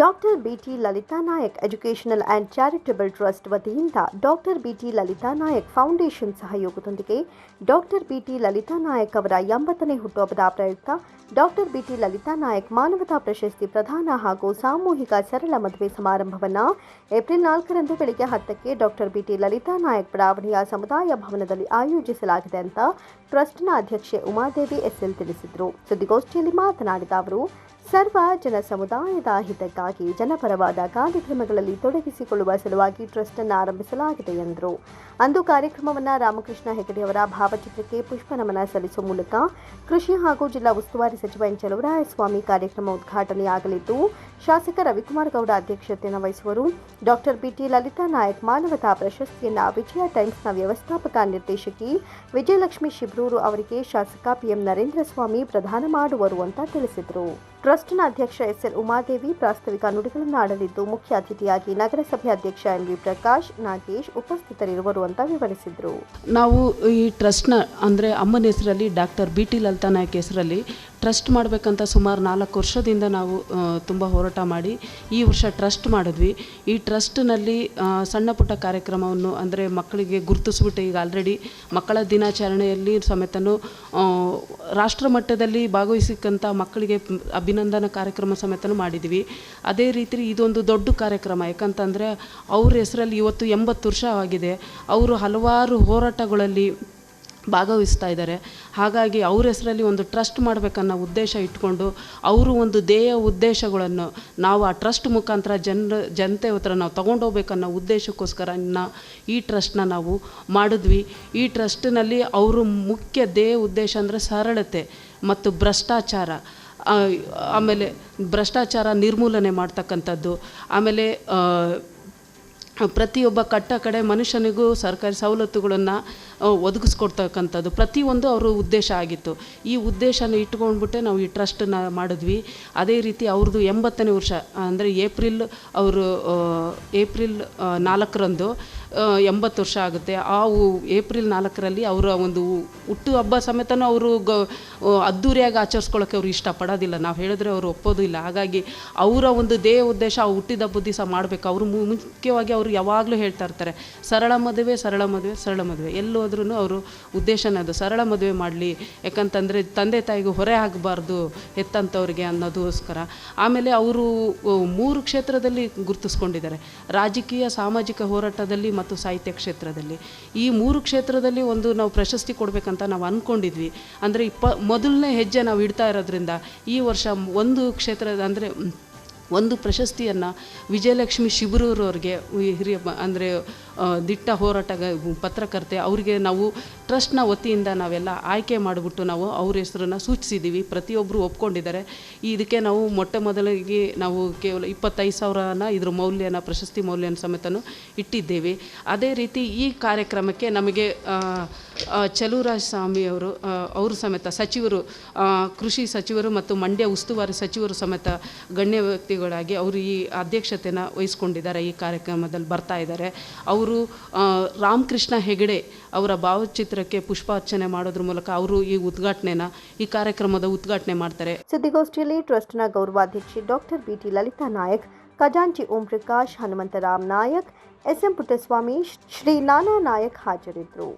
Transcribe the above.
Doctor BT Lalita Nayak educational and charitable trust ವತಿಯಿಂದ doctor BT Lalita Nayak foundation ಸಹಯೋಗದೊಂದಿಗೆ doctor BT Lalitha Nayak ಅವರ ಎಂಬತ್ತನೇ ಹುಟ್ಟುಹಬ್ಬದ ಪ್ರಯುಕ್ತ ಡಾಕ್ಟರ್ ಬಿಟಿ ಲಲಿತಾ ನಾಯಕ್ ಮಾನವತಾ ಪ್ರಶಸ್ತಿ ಪ್ರದಾನ ಹಾಗೂ ಸಾಮೂಹಿಕ ಸರಳ ಮದುವೆ ಸಮಾರಂಭವನ್ನು ಏಪ್ರಿಲ್ ನಾಲ್ಕರಂದು ಬೆಳಗ್ಗೆ ಹತ್ತಕ್ಕೆ ಡಾಕ್ಟರ್ ಬಿಟಿ ಲಲಿತಾ ನಾಯಕ್ ಬಡಾವಣೆಯ ಸಮುದಾಯ ಭವನದಲ್ಲಿ ಆಯೋಜಿಸಲಾಗಿದೆ ಅಂತ ಟ್ರಸ್ಟ್ನ ಅಧ್ಯಕ್ಷೆ ಉಮಾದೇವಿ ಎಸ್ಎಲ್ ತಿಳಿಸಿದರು. ಸುದ್ದಿಗೋಷ್ಠಿಯಲ್ಲಿ ಮಾತನಾಡಿದ ಅವರು ಸರ್ವ ಜನ ಸಮುದಾಯದ ಹಿತಕ್ಕಾಗಿ ಜನಪರವಾದ ಕಾರ್ಯಕ್ರಮಗಳಲ್ಲಿ ತೊಡಗಿಸಿಕೊಳ್ಳುವ ಸಲುವಾಗಿ ಟ್ರಸ್ಟ್ ಅನ್ನು ಆರಂಭಿಸಲಾಗಿದೆ ಎಂದರು. ಅಂದು ಕಾರ್ಯಕ್ರಮವನ್ನು ರಾಮಕೃಷ್ಣ ಹೆಗಡೆಯವರ ಭಾವಚಿತ್ರಕ್ಕೆ ಪುಷ್ಪ ನಮನ ಸಲ್ಲಿಸುವ ಮೂಲಕ ಕೃಷಿ ಹಾಗೂ ಜಿಲ್ಲಾ ಉಸ್ತುವಾರಿ ಸಚಿವ ಎನ್ ಚಲುವರಾಯಸ್ವಾಮಿ ಕಾರ್ಯಕ್ರಮ ಉದ್ಘಾಟನೆಯಾಗಲಿದ್ದು, ಶಾಸಕ ರವಿಕುಮಾರ್ ಗೌಡ ಅಧ್ಯಕ್ಷತೆಯನ್ನು ವಹಿಸುವರು. ಡಾಕ್ಟರ್ ಬಿಟಿ ಲಲಿತಾ ನಾಯಕ್ ಮಾನವತಾ ಪ್ರಶಸ್ತಿಯನ್ನು ವಿಜಯ ಟೈಮ್ಸ್ನ ವ್ಯವಸ್ಥಾಪಕ ನಿರ್ದೇಶಕಿ ವಿಜಯಲಕ್ಷ್ಮಿ ಶಿಬ್ರೂರು ಅವರಿಗೆ ಶಾಸಕ ಪಿಎಂ ನರೇಂದ್ರ ಸ್ವಾಮಿ ಪ್ರದಾನ ಮಾಡುವರು ಅಂತ ತಿಳಿಸಿದರು. ಟ್ರಸ್ಟ್ನ ಅಧ್ಯಕ್ಷ ಎಸ್ಎಲ್ ಉಮಾದೇವಿ ಪ್ರಾಸ್ತಾವಿಕ ನುಡಿಗಳನ್ನು ಆಡಲಿದ್ದು, ಮುಖ್ಯ ಅತಿಥಿಯಾಗಿ ನಗರಸಭೆ ಅಧ್ಯಕ್ಷ ಎಂವಿ ಪ್ರಕಾಶ್, ನಾಗೇಶ್ ಉಪಸ್ಥಿತರಿರುವರು ಅಂತ ವಿವರಿಸಿದರು. ನಾವು ಈ ಟ್ರಸ್ಟ್ನ, ಅಂದರೆ ಅಮ್ಮನ ಹೆಸರಲ್ಲಿ doctor B T Lalitha Naik ಹೆಸರಲ್ಲಿ ಟ್ರಸ್ಟ್ ಮಾಡಬೇಕಂತ ಸುಮಾರು ನಾಲ್ಕು ವರ್ಷದಿಂದ ನಾವು ತುಂಬ ಹೋರಾಟ ಮಾಡಿ ಈ ವರ್ಷ ಟ್ರಸ್ಟ್ ಮಾಡಿದ್ವಿ. ಈ ಟ್ರಸ್ಟ್ನಲ್ಲಿ ಸಣ್ಣ ಪುಟ್ಟ ಕಾರ್ಯಕ್ರಮವನ್ನು ಅಂದರೆ ಮಕ್ಕಳಿಗೆ ಗುರುತಿಸ್ಬಿಟ್ಟು ಈಗ ಆಲ್ರೆಡಿ ಮಕ್ಕಳ ದಿನಾಚರಣೆಯಲ್ಲಿ ಸಮೇತನು ರಾಷ್ಟ್ರ ಮಟ್ಟದಲ್ಲಿ ಭಾಗವಹಿಸಿಕ್ಕಂಥ ಮಕ್ಕಳಿಗೆ ಅಭಿನಂದನಾ ಕಾರ್ಯಕ್ರಮ ಸಮೇತನು ಮಾಡಿದ್ವಿ. ಅದೇ ರೀತಿ ಇದೊಂದು ದೊಡ್ಡ ಕಾರ್ಯಕ್ರಮ. ಯಾಕಂತಂದರೆ ಅವ್ರ ಹೆಸರಲ್ಲಿ ಇವತ್ತು ಎಂಬತ್ತು ವರ್ಷ ಆಗಿದೆ. ಅವರು ಹಲವಾರು ಹೋರಾಟಗಳಲ್ಲಿ ಭಾಗವಹಿಸ್ತಾ ಇದ್ದಾರೆ. ಹಾಗಾಗಿ ಅವ್ರ ಹೆಸರಲ್ಲಿ ಒಂದು ಟ್ರಸ್ಟ್ ಮಾಡಬೇಕನ್ನೋ ಉದ್ದೇಶ ಇಟ್ಕೊಂಡು ಅವರು ಒಂದು ಧ್ಯೇಯ ಉದ್ದೇಶಗಳನ್ನು ನಾವು ಆ ಟ್ರಸ್ಟ್ ಮುಖಾಂತರ ಜನರ, ಜನತೆ ಹತ್ರ ನಾವು ತೊಗೊಂಡೋಗ್ಬೇಕನ್ನೋ ಉದ್ದೇಶಕ್ಕೋಸ್ಕರ ಈ ಟ್ರಸ್ಟ್ನ ನಾವು ಮಾಡಿದ್ವಿ. ಈ ಟ್ರಸ್ಟ್ನಲ್ಲಿ ಅವರು ಮುಖ್ಯ ಧ್ಯೇಯ ಉದ್ದೇಶ ಅಂದರೆ ಸರಳತೆ ಮತ್ತು ಭ್ರಷ್ಟಾಚಾರ. ಆಮೇಲೆ ಭ್ರಷ್ಟಾಚಾರ ನಿರ್ಮೂಲನೆ ಮಾಡ್ತಕ್ಕಂಥದ್ದು. ಆಮೇಲೆ ಪ್ರತಿಯೊಬ್ಬ ಕಟ್ಟ ಕಡೆ ಮನುಷ್ಯನಿಗೂ ಸರ್ಕಾರಿ ಸವಲತ್ತುಗಳನ್ನು ಒದಗಿಸ್ಕೊಡ್ತಕ್ಕಂಥದ್ದು. ಪ್ರತಿಯೊಂದು ಅವರು ಉದ್ದೇಶ ಆಗಿತ್ತು. ಈ ಉದ್ದೇಶನ ಇಟ್ಕೊಂಡ್ಬಿಟ್ಟೆ ನಾವು ಈ ಟ್ರಸ್ಟನ್ನ ಮಾಡಿದ್ವಿ. ಅದೇ ರೀತಿ ಅವ್ರದ್ದು ಎಂಬತ್ತನೇ ವರ್ಷ, ಅಂದರೆ ಏಪ್ರಿಲ್ ಅವರು ಏಪ್ರಿಲ್ ನಾಲ್ಕರಂದು ಎಂಬತ್ತು ವರ್ಷ ಆಗುತ್ತೆ. ಆ ಏಪ್ರಿಲ್ ನಾಲ್ಕರಲ್ಲಿ ಅವರ ಒಂದು ಹುಟ್ಟು ಹಬ್ಬ ಸಮೇತನೂ ಅವರು ಗ ಅದ್ದೂರಿಯಾಗಿ ಆಚರಿಸ್ಕೊಳ್ಳೋಕ್ಕೆ ಅವರು ಇಷ್ಟಪಡೋದಿಲ್ಲ. ನಾವು ಹೇಳಿದ್ರೆ ಅವರು ಒಪ್ಪೋದು ಇಲ್ಲ. ಹಾಗಾಗಿ ಅವರ ಒಂದು ದೇಹ ಉದ್ದೇಶ ಆ ಹುಟ್ಟಿದ ಹಬ್ಬದ ದಿವಸ ಮಾಡಬೇಕು. ಅವರು ಮುಖ್ಯವಾಗಿ ಅವರು ಯಾವಾಗಲೂ ಹೇಳ್ತಾ ಇರ್ತಾರೆ, ಸರಳ ಮದುವೆ ಸರಳ ಮದುವೆ ಸರಳ ಮದುವೆ. ಎಲ್ಲಿ ಹೋದ್ರೂ ಅವರು ಉದ್ದೇಶನೇ ಅದು ಸರಳ ಮದುವೆ ಮಾಡಲಿ. ಯಾಕಂತಂದರೆ ತಂದೆ ತಾಯಿಗೂ ಹೊರೆ ಆಗಬಾರ್ದು ಹೆತ್ತಂಥವ್ರಿಗೆ ಅನ್ನೋದೋಸ್ಕರ. ಆಮೇಲೆ ಅವರು ಮೂರು ಕ್ಷೇತ್ರದಲ್ಲಿ ಗುರುತಿಸ್ಕೊಂಡಿದ್ದಾರೆ. ರಾಜಕೀಯ, ಸಾಮಾಜಿಕ ಹೋರಾಟದಲ್ಲಿ ಮತ್ತು ಸಾಹಿತ್ಯ ಕ್ಷೇತ್ರದಲ್ಲಿ. ಈ ಮೂರು ಕ್ಷೇತ್ರದಲ್ಲಿ ಒಂದು ನಾವು ಪ್ರಶಸ್ತಿ ಕೊಡಬೇಕಂತ ನಾವು ಅಂದ್ಕೊಂಡಿದ್ವಿ ಅಂದರೆ ಇಪ್ಪ, ಮೊದಲನೇ ಹೆಜ್ಜೆ ನಾವು ಇಡ್ತಾ ಇರೋದ್ರಿಂದ ಈ ವರ್ಷ ಒಂದು ಕ್ಷೇತ್ರದ, ಅಂದರೆ ಒಂದು ಪ್ರಶಸ್ತಿಯನ್ನು ವಿಜಯಲಕ್ಷ್ಮಿ ಶಿಬರೂರವ್ರಿಗೆ ಹಿರಿಯ ಅಂದರೆ ದಿಟ್ಟ ಹೋರಾಟ ಪತ್ರಕರ್ತೆ ಅವರಿಗೆ ನಾವು ಟ್ರಸ್ಟ್ನ ವತಿಯಿಂದ ನಾವೆಲ್ಲ ಆಯ್ಕೆ ಮಾಡಿಬಿಟ್ಟು ನಾವು ಅವ್ರ ಹೆಸರನ್ನು ಸೂಚಿಸಿದ್ದೀವಿ ಪ್ರತಿಯೊಬ್ಬರು ಒಪ್ಕೊಂಡಿದ್ದಾರೆ. ಇದಕ್ಕೆ ನಾವು ಮೊಟ್ಟ ಮೊದಲಿಗೆ ನಾವು ಕೇವಲ ಇಪ್ಪತ್ತೈದು ಸಾವಿರನ ಇದ್ರ ಮೌಲ್ಯನ, ಪ್ರಶಸ್ತಿ ಮೌಲ್ಯನ ಸಮೇತನು ಇಟ್ಟಿದ್ದೇವೆ. ಅದೇ ರೀತಿ ಈ ಕಾರ್ಯಕ್ರಮಕ್ಕೆ ನಮಗೆ ಚಲುವರಾಜ ಸ್ವಾಮಿ ಅವರು ಸಮೇತ ಸಚಿವರು ಕೃಷಿ ಸಚಿವರು ಮತ್ತು ಮಂಡ್ಯ ಉಸ್ತುವಾರಿ ಸಚಿವರು ಸಮೇತ ಗಣ್ಯ ವ್ಯಕ್ತಿಗಳಾಗಿ ಅವರು ಈ ಅಧ್ಯಕ್ಷತೆನ ವಹಿಸ್ಕೊಂಡಿದ್ದಾರೆ, ಈ ಕಾರ್ಯಕ್ರಮದಲ್ಲಿ ಬರ್ತಾ ಇದ್ದಾರೆ. ಅವರು ರಾಮಕೃಷ್ಣ ಹೆಗಡೆ ಅವರ ಭಾವಚಿತ್ರಕ್ಕೆ ಪುಷ್ಪಾರ್ಚನೆ ಮಾಡೋದ್ರ ಮೂಲಕ ಅವರು ಈ ಉದ್ಘಾಟನೆನ, ಈ ಕಾರ್ಯಕ್ರಮದ ಉದ್ಘಾಟನೆ ಮಾಡ್ತಾರೆ. ಸುದ್ದಿಗೋಷ್ಠಿಯಲ್ಲಿ ಟ್ರಸ್ಟ್ನ ಗೌರವಾಧ್ಯಕ್ಷೆ doctor B T Lalitha Naik, ಖಜಾಂಚಿ ಓಂ ಪ್ರಕಾಶ್ ಹನುಮಂತರಾಮ್ ನಾಯಕ್, ಎಸ್ಎಂ ಪುಟ್ಟಸ್ವಾಮಿ ಶ್ರೀ ನಾನಾ ನಾಯಕ್ ಹಾಜರಿದ್ದರು.